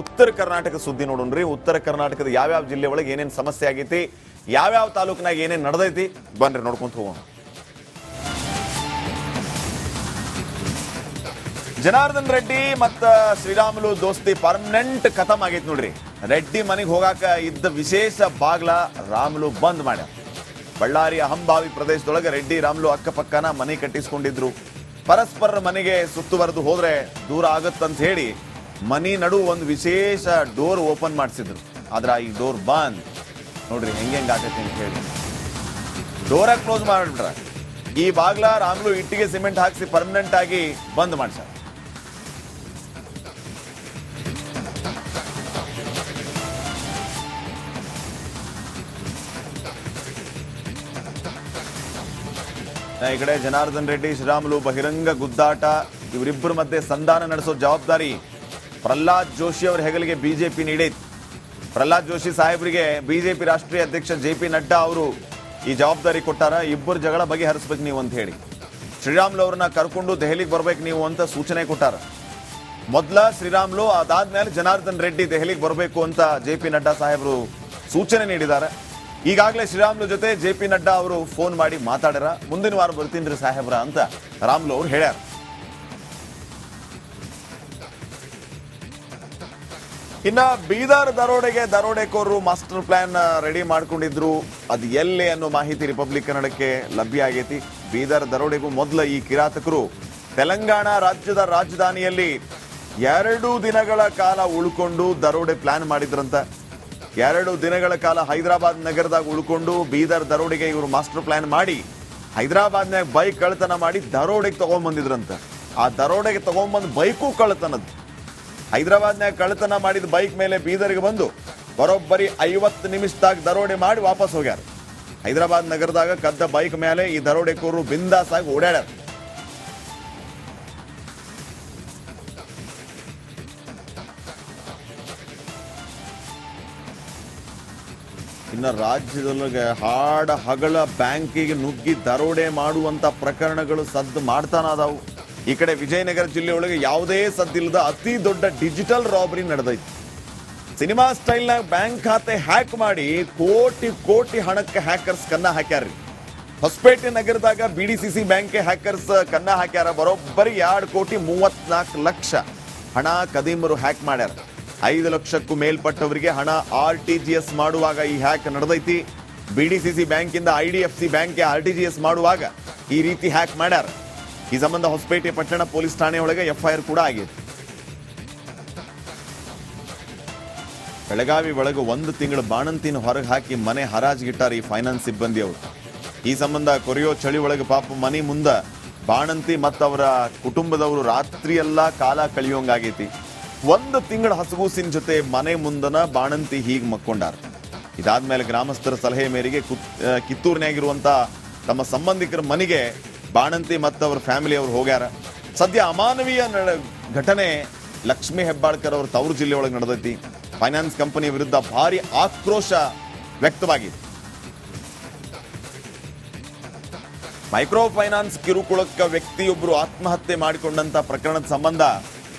ಉತ್ತರ ಕರ್ನಾಟಕ ಸುದ್ದಿ ನೋಡೋಣ್ರಿ ಉತ್ತರ ಕರ್ನಾಟಕದ ಯಾವ್ಯಾವ ಜಿಲ್ಲೆ ಒಳಗೆ ಏನೇನು ಸಮಸ್ಯೆ ಆಗೈತಿ, ಯಾವ್ಯಾವ ತಾಲೂಕಿನಾಗ ಏನೇನು ನಡೆದೈತಿ, ಬನ್ರಿ ನೋಡ್ಕೊಂತ ಹೋಗೋಣ. ಜನಾರ್ದನ್ ರೆಡ್ಡಿ ಮತ್ತ ಶ್ರೀರಾಮುಲು ದೋಸ್ತಿ ಪರ್ಮನೆಂಟ್ ಖತಮ್ ಆಗೈತಿ ನೋಡ್ರಿ. ರೆಡ್ಡಿ ಮನೆಗೆ ಹೋಗಾಕ ಇದ್ದ ವಿಶೇಷ ಬಾಗ್ಲ ರಾಮುಲು ಬಂದ್ ಮಾಡ್ಯಾರ. ಬಳ್ಳಾರಿ ಅಹಂಭಾವಿ ಪ್ರದೇಶದೊಳಗೆ ರೆಡ್ಡಿ, ರಾಮುಲು ಅಕ್ಕಪಕ್ಕನ ಮನೆ ಕಟ್ಟಿಸ್ಕೊಂಡಿದ್ರು. ಪರಸ್ಪರರ ಮನೆಗೆ ಸುತ್ತುವರೆದು ಹೋದ್ರೆ ದೂರ ಆಗತ್ತಂತ ಹೇಳಿ ಮನಿ ನಡು ಒಂದು ವಿಶೇಷ ಡೋರ್ ಓಪನ್ ಮಾಡಿಸಿದ್ರು. ಆದ್ರೆ ಈ ಡೋರ್ ಬಂದ್. ನೋಡ್ರಿ ಹೆಂಗೆ ಆಗತ್ತೆ ಅಂತ ಹೇಳಿ. ಡೋರ ಕ್ಲೋಸ್ ಮಾಡಿಬಿಟ್ರ. ಈ ಬಾಗ್ಲ ರಾಮ್ಲು ಇಟ್ಟಿಗೆ ಸಿಮೆಂಟ್ ಹಾಕಿಸಿ ಪರ್ಮನೆಂಟ್ ಆಗಿ ಬಂದ್ ಮಾಡ್ಸ ಈ ಕಡೆ ಜನಾರ್ದನ್ ರೆಡ್ಡಿ, ಶ್ರೀರಾಮುಲು, ಬಹಿರಂಗ ಗುದ್ದಾಟ ಇವರಿಬ್ಬರ ಮಧ್ಯೆ ಸಂಧಾನ ನಡೆಸೋ ಜವಾಬ್ದಾರಿ ಪ್ರಹ್ಲಾದ್ ಜೋಶಿ ಅವರ ಹೆಗಲಿಗೆ ಬಿಜೆಪಿ ನೀಡಿತ್ತು. ಪ್ರಹ್ಲಾದ್ ಜೋಶಿ ಸಾಹೇಬರಿಗೆ ಬಿಜೆಪಿ ರಾಷ್ಟ್ರೀಯ ಅಧ್ಯಕ್ಷ ಜೆ ಪಿ ನಡ್ಡಾ ಅವರು ಈ ಜವಾಬ್ದಾರಿ ಕೊಟ್ಟಾರ. ಇಬ್ಬರು ಜಗಳ ಬಗೆಹರಿಸ್ಬೇಕು ನೀವು ಅಂತ ಹೇಳಿ. ಶ್ರೀರಾಮ್ಲು ಅವ್ರನ್ನ ಕರ್ಕೊಂಡು ದೆಹಲಿಗೆ ಬರ್ಬೇಕು ನೀವು ಅಂತ ಸೂಚನೆ ಕೊಟ್ಟಾರ. ಮೊದ್ಲ ಶ್ರೀರಾಮುಲು, ಅದಾದ್ಮೇಲೆ ಜನಾರ್ದನ್ ರೆಡ್ಡಿ ದೆಹಲಿಗೆ ಬರಬೇಕು ಅಂತ ಜೆ ಪಿ ನಡ್ಡಾ ಸಾಹೇಬರು ಸೂಚನೆ ನೀಡಿದ್ದಾರೆ. ಈಗಾಗಲೇ ಶ್ರೀರಾಮ್ಲು ಜೊತೆ ಜೆ ಪಿ ನಡ್ಡಾ ಅವರು ಫೋನ್ ಮಾಡಿ ಮಾತಾಡ್ಯಾರ. ಮುಂದಿನ ವಾರ ಬರ್ತೀನಿ ಸಾಹೇಬ್ರ ಅಂತ ರಾಮ್ಲು ಅವ್ರು ಹೇಳ್ಯಾರ. ಇನ್ನ ಬೀದರ್ ದರೋಡೆಗೆ ದರೋಡೆಕೋರರು ಮಾಸ್ಟರ್ ಪ್ಲಾನ್ ರೆಡಿ ಮಾಡ್ಕೊಂಡಿದ್ರು. ಅದು ಎಲ್ಲಿ ಅನ್ನೋ ಮಾಹಿತಿ ರಿಪಬ್ಲಿಕ್ ಕನ್ನಡಕ್ಕೆ ಲಭ್ಯ ಆಗೈತಿ. ಬೀದರ್ ದರೋಡೆಗೂ ಮೊದಲ ಈ ಕಿರಾತಕರು. ತೆಲಂಗಾಣ ರಾಜ್ಯದ ರಾಜಧಾನಿಯಲ್ಲಿ ಎರಡು ದಿನಗಳ ಕಾಲ ಉಳ್ಕೊಂಡು ದರೋಡೆ ಪ್ಲಾನ್ ಮಾಡಿದ್ರಂತ. ಎರಡು ದಿನಗಳ ಕಾಲ ಹೈದರಾಬಾದ್ ನಗರದಾಗ ಉಳ್ಕೊಂಡು ಬೀದರ್ ದರೋಡೆಗೆ ಇವರು ಮಾಸ್ಟರ್ ಪ್ಲಾನ್ ಮಾಡಿ ಹೈದರಾಬಾದ್ನಾಗ ಬೈಕ್ ಕಳ್ಳತನ ಮಾಡಿ ದರೋಡೆಗೆ ತಗೊಂಡ್ಬಂದಿದ್ರಂತ ಆ ದರೋಡೆಗೆ ತಗೊಂಡ್ಬಂದು ಬೈಕು ಕಳ್ತನದ್ದು ಹೈದರಾಬಾದ್ನಾಗ ಕಳ್ಳತನ ಮಾಡಿದ ಬೈಕ್ ಮೇಲೆ ಬೀದರ್ಗೆ ಬಂದು ಬರೋಬ್ಬರಿ ಐವತ್ತು ನಿಮಿಷದಾಗ ದರೋಡೆ ಮಾಡಿ ವಾಪಸ್ ಹೋಗ್ಯಾರ. ಹೈದರಾಬಾದ್ ನಗರದಾಗ ಕದ್ದ ಬೈಕ್ ಮೇಲೆ ಈ ದರೋಡೆಕೋರು ಬಿಂದಾಸ್ ಆಗಿ ಓಡಾಡ್ಯಾರ. ಇನ್ನ ರಾಜ್ಯದೊಳಗೆ ಹಾಡ ಹಗಳ ಬ್ಯಾಂಕಿಗೆ ನುಗ್ಗಿ ದರೋಡೆ ಮಾಡುವಂತ ಪ್ರಕರಣಗಳು ಸದ್ದು ಮಾಡ್ತಾನ ಅದಾವು ಈ ಕಡೆ ವಿಜಯನಗರ ಜಿಲ್ಲೆಯೊಳಗೆ ಯಾವುದೇ ಸದ್ದಿಲ್ಲದ ಅತಿ ದೊಡ್ಡ ಡಿಜಿಟಲ್ ರಾಬರಿ ನಡೆದೈತಿ. ಸಿನಿಮಾ ಸ್ಟೈಲ್ನಾಗ ಬ್ಯಾಂಕ್ ಖಾತೆ ಹ್ಯಾಕ್ ಮಾಡಿ ಕೋಟಿ ಕೋಟಿ ಹಣಕ್ಕೆ ಹ್ಯಾಕರ್ಸ್ ಕನ್ನ ಹಾಕ್ಯಾರ್ರಿ. ಹೊಸಪೇಟೆ ನಗರದಾಗ ಬಿ ಡಿ ಸಿ ಸಿ ಬ್ಯಾಂಕ್ಗೆ ಹ್ಯಾಕರ್ಸ್ ಕನ್ನ ಹಾಕ್ಯಾರ. ಬರೋಬ್ಬರಿ ಎರಡು ಕೋಟಿ ಮೂವತ್ನಾಲ್ಕು ಲಕ್ಷ ಹಣ ಕದೀಮರು ಹ್ಯಾಕ್ ಮಾಡ್ಯಾರ. ಐದು ಲಕ್ಷಕ್ಕೂ ಮೇಲ್ಪಟ್ಟವರಿಗೆ ಹಣ ಆರ್ ಟಿ ಜಿ ಎಸ್ ಮಾಡುವಾಗ ಈ ಹ್ಯಾಕ್ ನಡೆದೈತಿ. ಸಿ ಬ್ಯಾಂಕಿಂದ ಐ ಡಿ ಎಫ್ ಸಿ ಬ್ಯಾಂಕ್ಗೆ ಆರ್ ಟಿ ಜಿ ಎಸ್ ಮಾಡುವಾಗ ಈ ರೀತಿ ಹ್ಯಾಕ್ ಮಾಡ್ಯಾರ. ಈ ಸಂಬಂಧ ಹೊಸಪೇಟೆ ಪಟ್ಟಣ ಪೊಲೀಸ್ ಠಾಣೆಯೊಳಗೆ ಎಫ್ಐಆರ್ ಕೂಡ ಆಗಿದೆ. ಬೆಳಗಾವಿ ಒಳಗೆ ಒಂದು ತಿಂಗಳ ಬಾಣಂತಿನ ಹೊರಗೆ ಹಾಕಿ ಮನೆ ಹರಾಜ್ಗಿಟ್ಟಾರ ಈ ಫೈನಾನ್ಸ್ ಸಿಬ್ಬಂದಿ ಅವರು ಈ ಸಂಬಂಧ ಕೊರಿಯೋ ಚಳಿ ಒಳಗೆ ಪಾಪ ಮನೆ ಮುಂದ ಬಾಣಂತಿ ಮತ್ತು ಅವರ ಕುಟುಂಬದವರು ರಾತ್ರಿ ಎಲ್ಲ ಕಾಲ ಕಳಿಯೋಂಗಾಗೈತಿ ಒಂದು ತಿಂಗಳ ಹಸಗೂಸಿನ ಜೊತೆ ಮನೆ ಮುಂದನ ಬಾಣಂತಿ ಹೀಗೆ ಮಕ್ಕೊಂಡಾರ. ಇದಾದ್ಮೇಲೆ ಗ್ರಾಮಸ್ಥರ ಸಲಹೆ ಮೇರೆಗೆ ಕಿತ್ತೂರಿನಾಗಿರುವಂತ ತಮ್ಮ ಸಂಬಂಧಿಕರ ಮನೆಗೆ ಬಾಣಂತಿ ಮತ್ತು ಅವ್ರ ಫ್ಯಾಮಿಲಿ ಅವ್ರು ಹೋಗ್ಯಾರ. ಸದ್ಯ ಅಮಾನವೀಯ ಘಟನೆ ಲಕ್ಷ್ಮೀ ಹೆಬ್ಬಾಳ್ಕರ್ ಅವರು ತವರು ಜಿಲ್ಲೆ ಒಳಗೆ ನಡೆದೈತಿ. ಫೈನಾನ್ಸ್ ಕಂಪನಿ ವಿರುದ್ಧ ಭಾರಿ ಆಕ್ರೋಶ ವ್ಯಕ್ತವಾಗಿದೆ. ಮೈಕ್ರೋ ಫೈನಾನ್ಸ್ ಕಿರುಕುಳಕ್ಕ ವ್ಯಕ್ತಿಯೊಬ್ಬರು ಆತ್ಮಹತ್ಯೆ ಮಾಡಿಕೊಂಡಂತ ಪ್ರಕರಣದ ಸಂಬಂಧ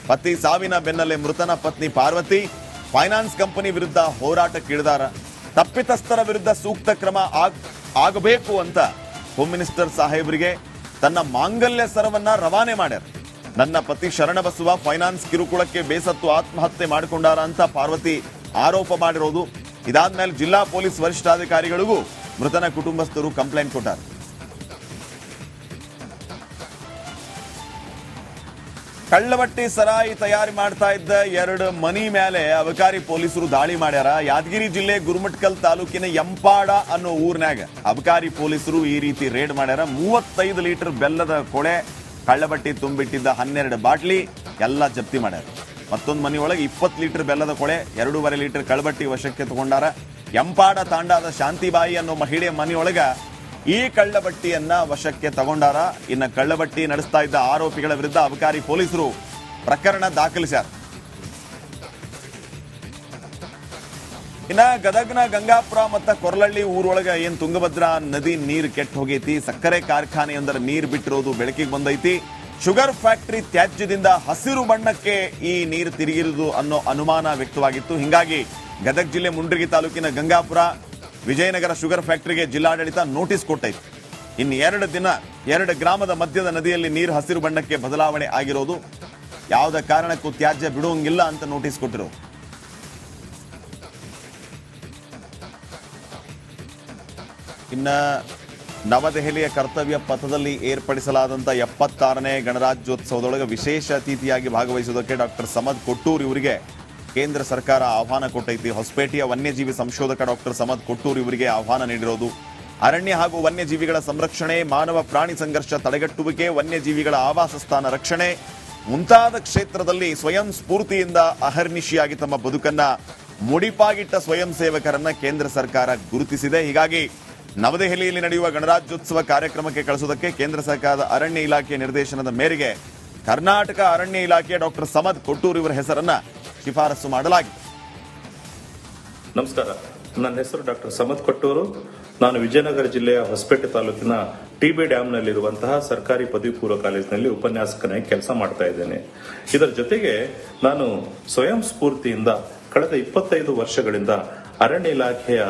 ಪತಿ ಸಾವಿನ ಬೆನ್ನಲ್ಲೇ ಮೃತನ ಪತ್ನಿ ಪಾರ್ವತಿ ಫೈನಾನ್ಸ್ ಕಂಪನಿ ವಿರುದ್ಧ ಹೋರಾಟಕ್ಕಿಳಿದಾರ. ತಪ್ಪಿತಸ್ಥರ ವಿರುದ್ಧ ಸೂಕ್ತ ಕ್ರಮ ಆಗ್- ಆಗಬೇಕು ಅಂತ ಹೋಮ್ ಮಿನಿಸ್ಟರ್ ಸಾಹೇಬರಿಗೆ ತನ್ನ ಮಾಂಗಲ್ಯ ಸರವನ್ನ ರವಾನೆ ಮಾಡ್ಯಾರ. ನನ್ನ ಪತಿ ಶರಣಬಸವ ಫೈನಾನ್ಸ್ ಕಿರುಕುಳಕ್ಕೆ ಬೇಸತ್ತು ಆತ್ಮಹತ್ಯೆ ಮಾಡಿಕೊಂಡಾರ ಅಂತ ಪಾರ್ವತಿ ಆರೋಪ ಮಾಡಿರೋದು. ಇದಾದ್ಮೇಲೆ ಜಿಲ್ಲಾ ಪೊಲೀಸ್ ವರಿಷ್ಠಾಧಿಕಾರಿಗಳಿಗೂ ಮೃತನ ಕುಟುಂಬಸ್ಥರು ಕಂಪ್ಲೇಂಟ್ ಕೊಟ್ಟಾರ. ಕಳ್ಳಬಟ್ಟಿ ಸರಾಯಿ ತಯಾರಿ ಮಾಡ್ತಾ ಇದ್ದ ಎರಡು ಮನಿ ಮೇಲೆ ಅಬಕಾರಿ ಪೊಲೀಸರು ದಾಳಿ ಮಾಡ್ಯಾರ. ಯಾದಗಿರಿ ಜಿಲ್ಲೆ ಗುರುಮಟ್ಕಲ್ ತಾಲೂಕಿನ ಎಂಪಾಡ ಅನ್ನೋ ಊರ್ನ್ಯಾಗ ಅಬಕಾರಿ ಪೊಲೀಸರು ಈ ರೀತಿ ರೇಡ್ ಮಾಡ್ಯಾರ. ಮೂವತ್ತೈದು ಲೀಟರ್ ಬೆಲ್ಲದ ಕೊಳೆ, ಕಳ್ಳಬಟ್ಟಿ ತುಂಬಿಟ್ಟಿದ್ದ ಹನ್ನೆರಡು ಬಾಟ್ಲಿ ಎಲ್ಲ ಜಪ್ತಿ ಮಾಡ್ಯಾರ. ಮತ್ತೊಂದು ಮನೆಯೊಳಗೆ ಇಪ್ಪತ್ತು ಲೀಟರ್ ಬೆಲ್ಲದ ಕೊಳೆ, ಎರಡೂವರೆ ಲೀಟರ್ ಕಳ್ಳಬಟ್ಟಿ ವಶಕ್ಕೆ ತಗೊಂಡಾರ. ಎಂಪಾಡ ತಾಂಡಾದ ಶಾಂತಿಬಾಯಿ ಅನ್ನೋ ಮಹಿಳೆ ಮನೆಯೊಳಗ ಈ ಕಳ್ಳಬಟ್ಟಿಯನ್ನ ವಶಕ್ಕೆ ತಗೊಂಡಾರ? ಇನ್ನ ಕಳ್ಳಬಟ್ಟಿ ನಡೆಸ್ತಾ ಇದ್ದ ಆರೋಪಿಗಳ ವಿರುದ್ಧ ಅಬಕಾರಿ ಪೊಲೀಸರು ಪ್ರಕರಣ ದಾಖಲಿಸ್ಯಾರ. ಇನ್ನ ಗದಗ್ನ ಗಂಗಾಪುರ ಮತ್ತ ಕೊರಲಳ್ಳಿ ಊರೊಳಗ ಏನ್ ತುಂಗಭದ್ರಾ ನದಿ ನೀರು ಕೆಟ್ಟ ಹೋಗೈತಿ, ಸಕ್ಕರೆ ಕಾರ್ಖಾನೆಯೊಂದರ ನೀರು ಬಿಟ್ಟಿರೋದು ಬೆಳಕಿಗೆ ಬಂದೈತಿ, ಶುಗರ್ ಫ್ಯಾಕ್ಟರಿ ತ್ಯಾಜ್ಯದಿಂದ ಹಸಿರು ಬಣ್ಣಕ್ಕೆ ಈ ನೀರು ತಿರುಗಿರುವುದು ಅನ್ನೋ ಅನುಮಾನ ವ್ಯಕ್ತವಾಗಿತ್ತು. ಹಿಂಗಾಗಿ ಗದಗ ಜಿಲ್ಲೆ ಮುಂಡ್ರಿಗಿ ತಾಲೂಕಿನ ಗಂಗಾಪುರ ವಿಜಯನಗರ ಶುಗರ್ ಫ್ಯಾಕ್ಟರಿಗೆ ಜಿಲ್ಲಾಡಳಿತ ನೋಟಿಸ್ ಕೊಟ್ಟೈತಿ. ಇನ್ನು ಎರಡು ದಿನ ಎರಡು ಗ್ರಾಮದ ಮಧ್ಯದ ನದಿಯಲ್ಲಿ ನೀರು ಹಸಿರು ಬಣ್ಣಕ್ಕೆ ಬದಲಾವಣೆ ಆಗಿರೋದು ಯಾವುದೇ ಕಾರಣಕ್ಕೂ ತ್ಯಾಜ್ಯ ಬಿಡುವಂಗಿಲ್ಲ ಅಂತ ನೋಟಿಸ್ ಕೊಟ್ಟಿರು ಇನ್ನ ನವದೆಹಲಿಯ ಕರ್ತವ್ಯ ಪಥದಲ್ಲಿ ಏರ್ಪಡಿಸಲಾದಂಥ ಎಪ್ಪತ್ತಾರನೇ ಗಣರಾಜ್ಯೋತ್ಸವದೊಳಗೆ ವಿಶೇಷ ಅತಿಥಿಯಾಗಿ ಭಾಗವಹಿಸುವುದಕ್ಕೆ ಡಾಕ್ಟರ್ ಸಮದ್ ಕೊಟ್ಟೂರ್ ಇವರಿಗೆ ಕೇಂದ್ರ ಸರ್ಕಾರ ಆಹ್ವಾನ ಕೊಟ್ಟೈತಿ. ಹೊಸಪೇಟೆಯ ವನ್ಯಜೀವಿ ಸಂಶೋಧಕ ಡಾಕ್ಟರ್ ಸಮದ್ ಕೊಟ್ಟೂರ್ ಇವರಿಗೆ ಆಹ್ವಾನ ನೀಡಿರೋದು. ಅರಣ್ಯ ಹಾಗೂ ವನ್ಯಜೀವಿಗಳ ಸಂರಕ್ಷಣೆ, ಮಾನವ ಪ್ರಾಣಿ ಸಂಘರ್ಷ ತಡೆಗಟ್ಟುವಿಕೆ, ವನ್ಯಜೀವಿಗಳ ಆವಾಸ ಸ್ಥಾನ ರಕ್ಷಣೆ ಮುಂತಾದ ಕ್ಷೇತ್ರದಲ್ಲಿ ಸ್ವಯಂ ಸ್ಫೂರ್ತಿಯಿಂದ ಅಹರ್ನಿಶಿಯಾಗಿ ತಮ್ಮ ಬದುಕನ್ನ ಮುಡಿಪಾಗಿಟ್ಟ ಸ್ವಯಂ ಸೇವಕರನ್ನ ಕೇಂದ್ರ ಸರ್ಕಾರ ಗುರುತಿಸಿದೆ. ಹೀಗಾಗಿ ನವದೆಹಲಿಯಲ್ಲಿ ನಡೆಯುವ ಗಣರಾಜ್ಯೋತ್ಸವ ಕಾರ್ಯಕ್ರಮಕ್ಕೆ ಕಳಿಸುವುದಕ್ಕೆ ಕೇಂದ್ರ ಸರ್ಕಾರದ ಅರಣ್ಯ ಇಲಾಖೆ ನಿರ್ದೇಶನದ ಮೇರೆಗೆ ಕರ್ನಾಟಕ ಅರಣ್ಯ ಇಲಾಖೆಯ ಡಾಕ್ಟರ್ ಸಮದ್ ಕೊಟ್ಟೂರ್ ಇವರ ಹೆಸರನ್ನ ಶಿಫಾರಸು ಮಾಡಲಾಗಿದೆ. ನಮಸ್ಕಾರ. ನನ್ನ ಹೆಸರು ಡಾಕ್ಟರ್ ಸಮತ್ ಕೊಟ್ಟೂರು. ನಾನು ವಿಜಯನಗರ ಜಿಲ್ಲೆಯ ಹೊಸಪೇಟೆ ತಾಲೂಕಿನ ಟಿಬಿ ಡ್ಯಾಂನಲ್ಲಿರುವಂತಹ ಸರ್ಕಾರಿ ಪದವಿ ಪೂರ್ವ ಕಾಲೇಜಿನಲ್ಲಿ ಉಪನ್ಯಾಸಕನಾಗಿ ಕೆಲಸ ಮಾಡ್ತಾ ಇದ್ದೇನೆ. ಇದರ ಜೊತೆಗೆ ನಾನು ಸ್ವಯಂ ಸ್ಫೂರ್ತಿಯಿಂದ ಕಳೆದ ಇಪ್ಪತ್ತೈದು ವರ್ಷಗಳಿಂದ ಅರಣ್ಯ ಇಲಾಖೆಯ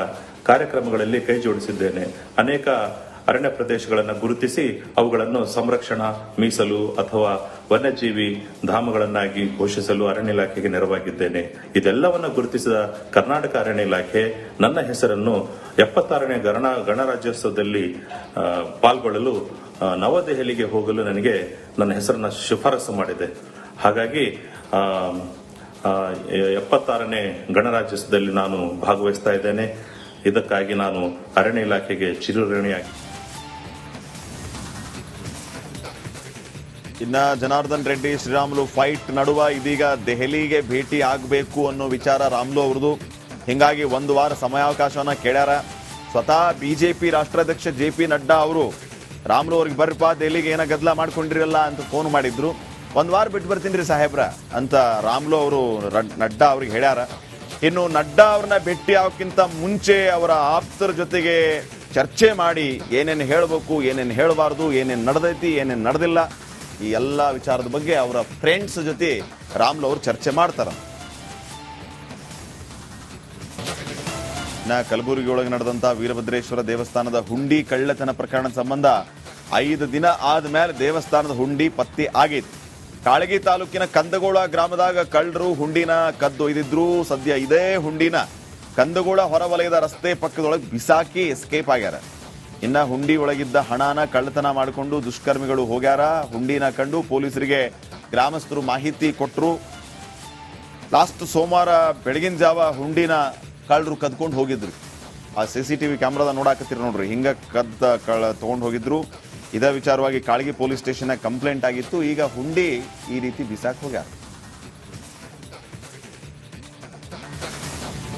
ಕಾರ್ಯಕ್ರಮಗಳಲ್ಲಿ ಕೈ ಜೋಡಿಸಿದ್ದೇನೆ ಅನೇಕ ಅರಣ್ಯ ಪ್ರದೇಶಗಳನ್ನು ಗುರುತಿಸಿ ಅವುಗಳನ್ನು ಸಂರಕ್ಷಣಾ, ಮೀಸಲು ಅಥವಾ ವನ್ಯಜೀವಿ ಧಾಮಗಳನ್ನಾಗಿ ಘೋಷಿಸಲು ಅರಣ್ಯ ಇಲಾಖೆಗೆ ನೆರವಾಗಿದ್ದೇನೆ. ಇದೆಲ್ಲವನ್ನು ಗುರುತಿಸಿದ ಕರ್ನಾಟಕ ಅರಣ್ಯ ಇಲಾಖೆ ನನ್ನ ಹೆಸರನ್ನು ಎಪ್ಪತ್ತಾರನೇ ಗಣ ಗಣರಾಜ್ಯೋತ್ಸವದಲ್ಲಿ ಪಾಲ್ಗೊಳ್ಳಲು ನವದೆಹಲಿಗೆ ಹೋಗಲು ನನಗೆ ನನ್ನ ಹೆಸರನ್ನು ಶಿಫಾರಸು ಮಾಡಿದೆ. ಹಾಗಾಗಿ ಎಪ್ಪತ್ತಾರನೇ ಗಣರಾಜ್ಯೋತ್ಸವದಲ್ಲಿ ನಾನು ಭಾಗವಹಿಸ್ತಾ ಇದ್ದೇನೆ. ಇದಕ್ಕಾಗಿ ನಾನು ಅರಣ್ಯ ಇಲಾಖೆಗೆ ಚಿರಋಣಿಯಾಗಿ ಇನ್ನ ಜನಾರ್ದನ್ ರೆಡ್ಡಿ, ಶ್ರೀರಾಮುಲು ಫೈಟ್ ನಡುವ ಇದೀಗ ದೆಹಲಿಗೆ ಭೇಟಿ ಆಗಬೇಕು ಅನ್ನೋ ವಿಚಾರ ರಾಮ್ಲು ಅವ್ರದ್ದು. ಹಿಂಗಾಗಿ ಒಂದು ವಾರ ಸಮಯಾವಕಾಶವನ್ನ ಕೇಳ್ಯಾರ. ಸ್ವತಃ ಬಿಜೆಪಿ ರಾಷ್ಟ್ರಾಧ್ಯಕ್ಷ ಜೆ ಪಿ ನಡ್ಡಾ ಅವರು, ರಾಮ್ಲು ಅವ್ರಿಗೆ ಬರ್ರಪ್ಪ, ದೆಹಲಿಗೆ ಏನ ಗದ್ದಲ ಮಾಡ್ಕೊಂಡಿರಲ್ಲ ಅಂತ ಫೋನ್ ಮಾಡಿದ್ರು. ಒಂದ್ ವಾರ ಬಿಟ್ಟು ಬರ್ತೀನಿ ಸಾಹೇಬ್ರ ಅಂತ ರಾಮ್ಲು ಅವರು ನಡ್ಡಾ ಅವ್ರಿಗೆ ಹೇಳ್ಯಾರ. ಇನ್ನು ನಡ್ಡಾ ಅವ್ರನ್ನ ಭೇಟಿ ಆಗೋಕ್ಕಿಂತ ಮುಂಚೆ ಅವರ ಆಪ್ತರ ಜೊತೆಗೆ ಚರ್ಚೆ ಮಾಡಿ ಏನೇನು ಹೇಳಬೇಕು, ಏನೇನು ಹೇಳಬಾರ್ದು, ಏನೇನು ನಡೆದೈತಿ, ಏನೇನು ನಡೆದಿಲ್ಲ. ಈ ಎಲ್ಲ ವಿಚಾರದ ಬಗ್ಗೆ ಅವರ ಫ್ರೆಂಡ್ಸ್ ಜೊತೆ ರಾಮ್ಲು ಅವರು ಚರ್ಚೆ ಮಾಡ್ತಾರ. ನಾ ಕಲಬುರಗಿ ಒಳಗೆ ನಡೆದಂತ ವೀರಭದ್ರೇಶ್ವರ ದೇವಸ್ಥಾನದ ಹುಂಡಿ ಕಳ್ಳತನ ಪ್ರಕರಣ ಸಂಬಂಧ ಐದು ದಿನ ಆದ ಮೇಲೆ ದೇವಸ್ಥಾನದ ಹುಂಡಿ ಪತ್ತೆ ಆಗೈತಿ. ಕಾಳಗಿ ತಾಲೂಕಿನ ಕಂದಗೋಳ ಗ್ರಾಮದಾಗ ಕಳ್ಳರು ಹುಂಡಿನ ಕದ್ದು ಒಯ್ದಿದ್ರು. ಸದ್ಯ ಇದೇ ಹುಂಡಿನ ಕಂದಗೋಳ ಹೊರವಲಯದ ರಸ್ತೆ ಪಕ್ಕದೊಳಗೆ ಬಿಸಾಕಿ ಎಸ್ಕೇಪ್ ಆಗ್ಯಾರ. ಇನ್ನ ಹುಂಡಿ ಒಳಗಿದ್ದ ಹಣನ ಕಳ್ಳತನ ಮಾಡಿಕೊಂಡು ದುಷ್ಕರ್ಮಿಗಳು ಹೋಗ್ಯಾರ. ಹುಂಡಿನ ಕಂಡು ಪೊಲೀಸರಿಗೆ ಗ್ರಾಮಸ್ಥರು ಮಾಹಿತಿ ಕೊಟ್ಟರು ಲಾಸ್ಟ್ ಸೋಮವಾರ ಬೆಳಗಿನ ಜಾವ ಹುಂಡಿನ ಕಳ್ಳರು ಕದ್ಕೊಂಡು ಹೋಗಿದ್ರು. ಆ ಸಿ ಸಿ ಟಿವಿ ಕ್ಯಾಮ್ರಾದ ನೋಡಾಕತ್ತಿರ ನೋಡ್ರಿ, ಹಿಂಗ ಕದ್ದ ಕಳ್ಳ ತಗೊಂಡು ಹೋಗಿದ್ರು. ಇದೇ ವಿಚಾರವಾಗಿ ಕಾಳಗಿ ಪೊಲೀಸ್ ಸ್ಟೇಷನ್ ಕಂಪ್ಲೇಂಟ್ ಆಗಿತ್ತು. ಈಗ ಹುಂಡಿ ಈ ರೀತಿ ಬಿಸಾಕ್ ಹೋಗ್ಯಾರ.